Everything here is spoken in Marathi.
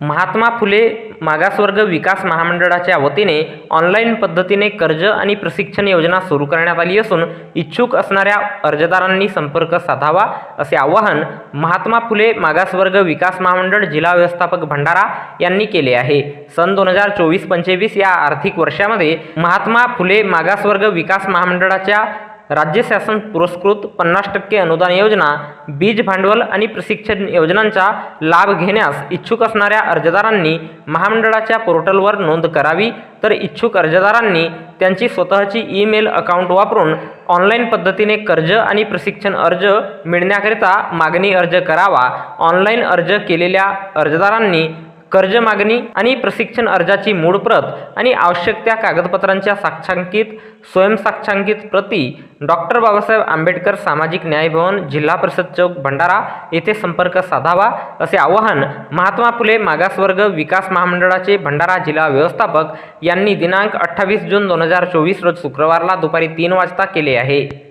महात्मा फुले मागासवर्ग विकास महामंडळाच्या वतीने ऑनलाईन पद्धतीने कर्ज आणि प्रशिक्षण योजना सुरू करण्यात आली असून इच्छुक असणाऱ्या अर्जदारांनी संपर्क साधावा असे आवाहन महात्मा फुले मागासवर्ग विकास महामंडळ जिल्हा व्यवस्थापक भंडारा यांनी केले आहे. सन दोन हजार चोवीस पंचवीस या आर्थिक वर्षामध्ये महात्मा फुले मागासवर्ग विकास महामंडळाच्या राज्य शासन पुरस्कृत पन्नास टक्के अनुदान योजना बीज भांडवल आणि प्रशिक्षण योजनांचा लाभ घेण्यास इच्छुक असणाऱ्या अर्जदारांनी महामंडळाच्या पोर्टलवर नोंद करावी. तर इच्छुक अर्जदारांनी त्यांची स्वतःची ईमेल अकाउंट वापरून ऑनलाईन पद्धतीने कर्ज आणि प्रशिक्षण अर्ज मिळण्याकरिता मागणी अर्ज करावा. ऑनलाईन अर्ज केलेल्या अर्जदारांनी कर्ज मागणी आणि प्रशिक्षण अर्जाची मूळ प्रत आणि आवश्यक त्या कागदपत्रांच्या साक्षांकित स्वयंसाक्षांकित प्रती डॉक्टर बाबासाहेब आंबेडकर सामाजिक न्याय भवन जिल्हा परिषद चौक भंडारा येथे संपर्क साधावा असे आवाहन महात्मा फुले मागासवर्ग विकास महामंडळाचे भंडारा जिल्हा व्यवस्थापक यांनी दिनांक अठ्ठावीस जून दोन हजार चोवीस रोज शुक्रवारला दुपारी तीन वाजता केले आहे.